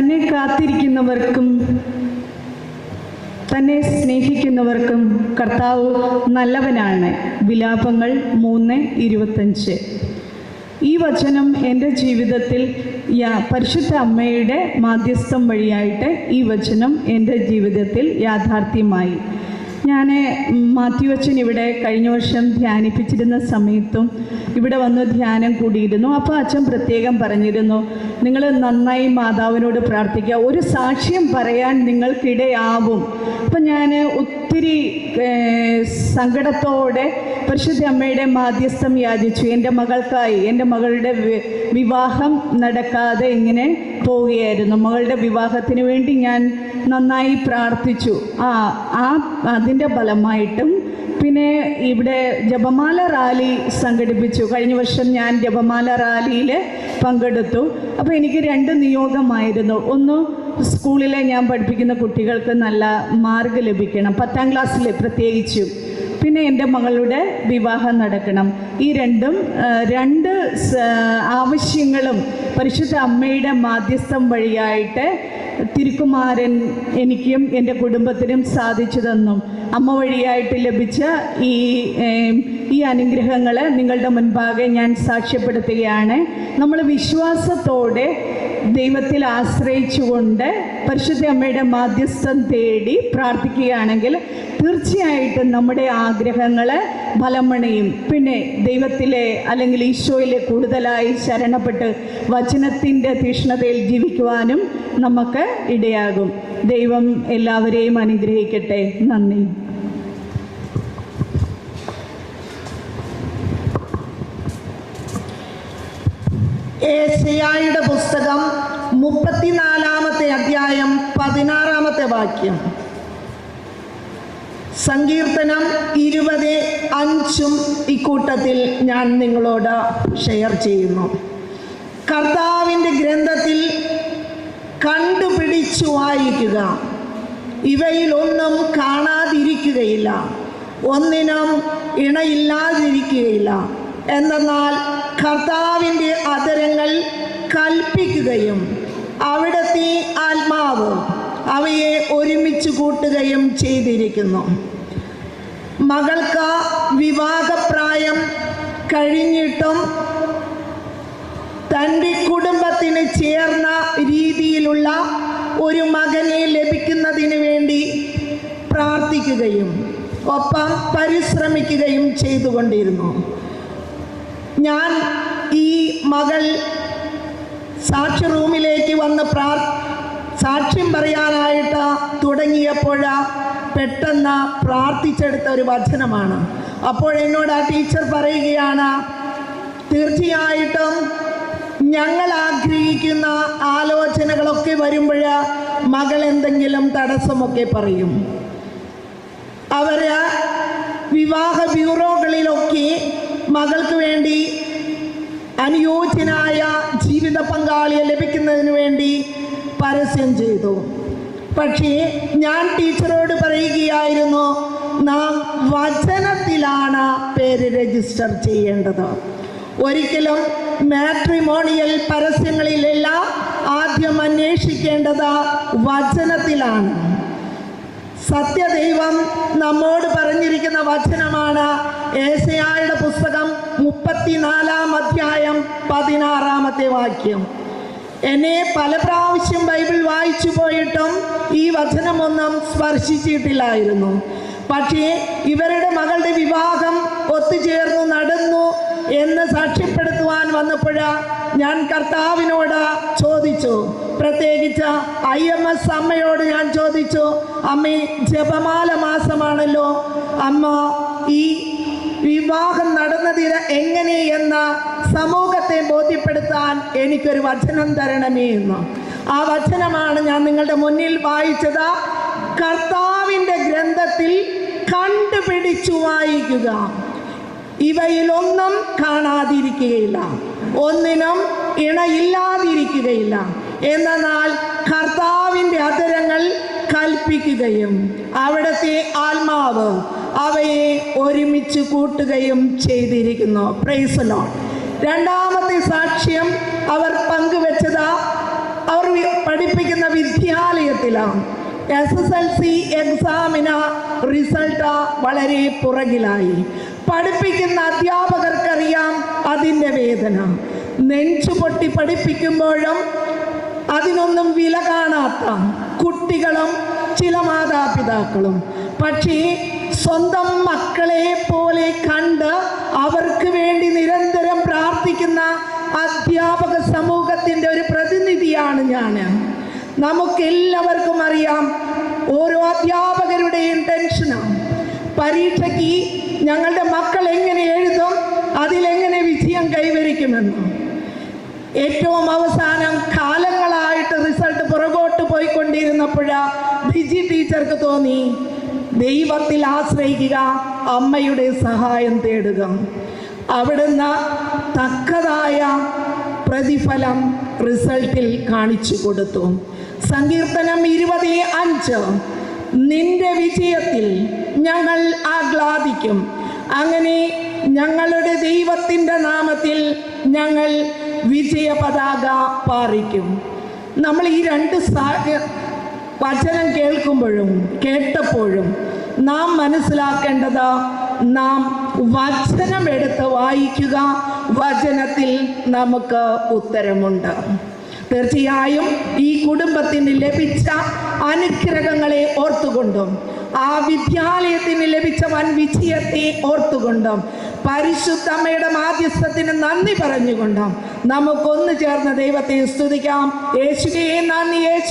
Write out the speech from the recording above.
തന്നെ കാത്തിരിക്കുന്നവർക്കും തന്നെ സ്നേഹിക്കുന്നവർക്കും കർത്താവ് നല്ലവനാണ്. വിലാപങ്ങൾ മൂന്ന് ഇരുപത്തഞ്ച്. ഈ വചനം എന്റെ ജീവിതത്തിൽ പരിശുദ്ധ അമ്മയുടെ മാധ്യസ്ഥം വഴിയായിട്ട് ഈ വചനം എന്റെ ജീവിതത്തിൽ യാഥാർത്ഥ്യമായി. ഞാൻ മാത്യുവച്ചൻ ഇവിടെ കഴിഞ്ഞ വർഷം ധ്യാനിപ്പിച്ചിരുന്ന സമയത്തും ഇവിടെ വന്ന് ധ്യാനം കൂടിയിരുന്നു. അപ്പോൾ അച്ഛൻ പ്രത്യേകം പറഞ്ഞിരുന്നു നിങ്ങൾ നന്നായി മാതാവിനോട് പ്രാർത്ഥിക്കുക. ഒരു സാക്ഷ്യം പറയാൻ നിങ്ങൾക്കിടയാവും. അപ്പം ഞാൻ ഒത്തിരി സങ്കടത്തോടെ പരിശുദ്ധ അമ്മയുടെ മാധ്യസ്ഥം യാചിച്ചു. എന്റെ മകൾക്കായി എന്റെ മകളുടെ വിവാഹം നടക്കാതെ ഇങ്ങനെ പോവുകയായിരുന്നു. മകളുടെ വിവാഹത്തിന് വേണ്ടി ഞാൻ നന്നായി പ്രാർത്ഥിച്ചു. ആ ആ അതിന്റെ ഫലമായിട്ടും പിന്നെ ഇവിടെ ജപമാല റാലി സംഘടിപ്പിച്ചു. കഴിഞ്ഞ വർഷം ഞാൻ ജപമാല റാലിയിൽ പങ്കെടുത്തു. അപ്പോൾ എനിക്ക് രണ്ട് നിയോഗമായിരുന്നു. ഒന്ന് സ്കൂളിലെ ഞാൻ പഠിപ്പിക്കുന്ന കുട്ടികൾക്ക് നല്ല മാർക്ക് ലഭിക്കണം. പത്താം ക്ലാസ്സിൽ പ്രത്യേകിച്ചും. പിന്നെ എന്റെ മകളുടെ വിവാഹം നടക്കണം. ഈ രണ്ടും രണ്ട് ആവശ്യങ്ങളും പരിശുദ്ധ അമ്മയുടെ മാധ്യസ്ഥം വഴിയായിട്ട് തിരുക്കുമാരൻ എനിക്കും എന്റെ കുടുംബത്തിനും സാധിച്ചു തന്നു. അമ്മ വഴിയായിട്ട് ലഭിച്ച ഈ അനുഗ്രഹങ്ങൾ നിങ്ങളുടെ മുൻപാകെ ഞാൻ സാക്ഷ്യപ്പെടുത്തുകയാണ്. നമ്മൾ വിശ്വാസത്തോടെ ദൈവത്തിൽ ആശ്രയിച്ചുകൊണ്ട് പരിശുദ്ധ അമ്മയുടെ മാധ്യസ്ഥം തേടി പ്രാർത്ഥിക്കുകയാണെങ്കിൽ തീർച്ചയായിട്ടും നമ്മുടെ ആഗ്രഹങ്ങൾ ഫലമണയും പിന്നെ ദൈവത്തിലെ അല്ലെങ്കിൽ ഈശോയിലെ കൂടുതലായി ശരണപ്പെട്ട് വചനത്തിന്റെ തീഷ്ണതയിൽ ജീവിക്കുവാനും നമുക്ക് ഇടയാകും. ദൈവം എല്ലാവരെയും അനുഗ്രഹിക്കട്ടെ. നന്ദി. ഏശയായുടെ പുസ്തകം മുപ്പത്തിനാലാമത്തെ അധ്യായം പതിനാറാമത്തെ വാക്യം. സങ്കീർത്തനം ഇരുപത് അഞ്ചും ഇക്കൂട്ടത്തിൽ ഞാൻ നിങ്ങളോട് ഷെയർ ചെയ്യുന്നു. കർത്താവിന്റെ ഗ്രന്ഥത്തിൽ കണ്ടുപിടിച്ചു വായിക്കുക. ഇവയിലൊന്നും കാണാതിരിക്കുകയില്ല. ഒന്നിനും ഇണയില്ലാതിരിക്കുകയില്ല. എന്തെന്നാൽ കർത്താവിന്റെ അതരങ്ങൾ കൽപ്പിക്കുകയും അവിടത്തെ ആത്മാവ് അവയെ ഒരുമിച്ച് കൂട്ടുകയും ചെയ്തിരിക്കുന്നു. മകൾക്ക് വിവാഹപ്രായം കഴിഞ്ഞിട്ടും തന്റെ കുടുംബത്തിന് ചേർന്ന രീതിയിലുള്ള ഒരു മകനെ ലഭിക്കുന്നതിന് വേണ്ടി പ്രാർത്ഥിക്കുകയും ഒപ്പം പരിശ്രമിക്കുകയും ചെയ്തുകൊണ്ടിരുന്നു. ഞാൻ ഈ മകൾ സാക്ഷി റൂമിലേക്ക് വന്ന് പ്രാർ സാക്ഷ്യം പറയാനായിട്ട് തുടങ്ങിയപ്പോൾ പെട്ടെന്ന് പ്രാർത്ഥിച്ചെടുത്ത ഒരു വചനമാണ്. അപ്പോൾ എന്നോട് ആ ടീച്ചർ പറയുകയാണ് തീർച്ചയായിട്ടും ഞങ്ങൾ ആഗ്രഹിക്കുന്ന ആലോചനകളൊക്കെ വരുമ്പോൾ മകൾ എന്തെങ്കിലും തടസ്സമൊക്കെ പറയും. അവർ വിവാഹ ബ്യൂറോകളിലൊക്കെ മകൾക്ക് വേണ്ടി അനുയോജ്യനായ ജീവിത പങ്കാളിയെ ലഭിക്കുന്നതിന് വേണ്ടി പരസ്യം ചെയ്തു. പക്ഷേ ഞാൻ ടീച്ചറോട് പറയുകയായിരുന്നു നാം വചനത്തിലാണ് പേര് രജിസ്റ്റർ ചെയ്യേണ്ടത്. ഒരിക്കലും മാട്രിമോണിയൽ പരസ്യങ്ങളിലെല്ലാം ആദ്യം അന്വേഷിക്കേണ്ടത് വചനത്തിലാണ്. സത്യദൈവം നമ്മോട് പറഞ്ഞിരിക്കുന്ന വചനമാണ് ഏസയായുടെ പുസ്തകം മുപ്പത്തിനാലാം അധ്യായം പതിനാറാമത്തെ വാക്യം. എന്നെ പല പ്രാവശ്യം ബൈബിൾ വായിച്ചു പോയിട്ടും ഈ വചനമൊന്നും സ്പർശിച്ചിട്ടില്ലായിരുന്നു. പക്ഷേ ഇവരുടെ മകളുടെ വിവാഹം ഒത്തുചേർന്നു നടന്നു എന്ന് സാക്ഷ്യപ്പെടുത്തുവാൻ വന്നപ്പോൾ ഞാൻ കർത്താവിനോട് ചോദിച്ചു. പ്രത്യേകിച്ച് ഐ എം എസ് അമ്മയോട് ഞാൻ ചോദിച്ചു അമ്മേ ജപമാല മാസമാണല്ലോ. അമ്മ ഈ വിവാഹം നടന്നതിന് എങ്ങനെയെന്ന് സമൂഹത്തെ ബോധ്യപ്പെടുത്താൻ എനിക്കൊരു വചനം തരണമേ എന്ന്. ആ വചനമാണ് ഞാൻ നിങ്ങളുടെ മുന്നിൽ വായിച്ചത്. കർത്താവിന്റെ ഗ്രന്ഥത്തിൽ കണ്ടുപിടിച്ചു വായിക്കുക. ഇവയിലൊന്നും കാണാതിരിക്കുകയില്ല. ഒന്നിനും ഇണയില്ലാതിരിക്കുകയില്ല. എന്നാൽ കർത്താവിന്റെ അതരങ്ങൾ കൽപ്പിക്കുകയും അവിടുത്തെ ആത്മാവ് അവയെ ഒരുമിച്ച് കൂട്ടുകയും ചെയ്തിരിക്കുന്നു. പ്രൈസലോ രണ്ടാമത്തെ സാക്ഷ്യം അവർ പങ്കുവെച്ചത് അവർ പഠിപ്പിക്കുന്ന വിദ്യാലയത്തിലാണ്. എസ് എസ് എൽ സി എക്സാമിന് റിസൾട്ട് വളരെ പുറകിലായി. പഠിപ്പിക്കുന്ന അധ്യാപകർക്കറിയാം അതിന്റെ വേദന. നെഞ്ചു പൊട്ടി പഠിപ്പിക്കുമ്പോഴും അതിനൊന്നും വില കാണാത്ത കുട്ടികളും ചില മാതാപിതാക്കളും. പക്ഷേ സ്വന്തം മക്കളെ പോലെ കണ്ട് അവർക്ക് വേണ്ടി നിരന്തരം പ്രാർത്ഥിക്കുന്ന അധ്യാപക സമൂഹത്തിന്റെ ഒരു പ്രതിനിധിയാണ് ഞാൻ. നമുക്കെല്ലാവർക്കും അറിയാം ഓരോ അധ്യാപകരുടെയും ടെൻഷനാണ് പരീക്ഷയ്ക്ക് ഞങ്ങളുടെ മക്കൾ എങ്ങനെ എഴുതും അതിലെങ്ങനെ വിജയം കൈവരിക്കുമെന്ന്. ഏറ്റവും അവസാനം പുറകോട്ട് പോയിക്കൊണ്ടിരുന്നപ്പോഴാ ബിജി ടീച്ചർക്ക് തോന്നി ദൈവത്തിൽ ആശ്രയിക്കുക അമ്മയുടെ സഹായം തേടുക. അവിടുന്ന് തക്കതായ പ്രതിഫലം റിസൾട്ടിൽ കാണിച്ചു കൊടുത്തു. സങ്കീർത്തനം ഇരുപത് അഞ്ച് നിന്റെ വിജയത്തിൽ ഞങ്ങൾ ആഹ്ലാദിക്കും. അങ്ങനെ ഞങ്ങളുടെ ദൈവത്തിന്റെ നാമത്തിൽ ഞങ്ങൾ വിജയ പതാക പാറിക്കും. നമ്മൾ ഈ രണ്ട് വചനം കേൾക്കുമ്പോഴും കേട്ടപ്പോഴും നാം മനസ്സിലാക്കേണ്ടത് നാം വചനം എടുത്ത് വായിക്കുക വചനത്തിൽ നമുക്ക് ഉത്തരമുണ്ട്. തീർച്ചയായും ഈ കുടുംബത്തിന് ലഭിച്ച അനുഗ്രഹങ്ങളെ ഓർത്തുകൊണ്ടും ആ വിദ്യാലയത്തിന് ലഭിച്ച വൻ വിജയത്തെ ഓർത്തുകൊണ്ടും പരിശുദ്ധമ്മയുടെ മാധ്യസ്ഥത്തിന് നന്ദി പറഞ്ഞുകൊണ്ടും നമുക്കൊന്ന് ചേർന്ന് ദൈവത്തെ സ്തുതിക്കാം. യേശുവേ നന്ദി യേശു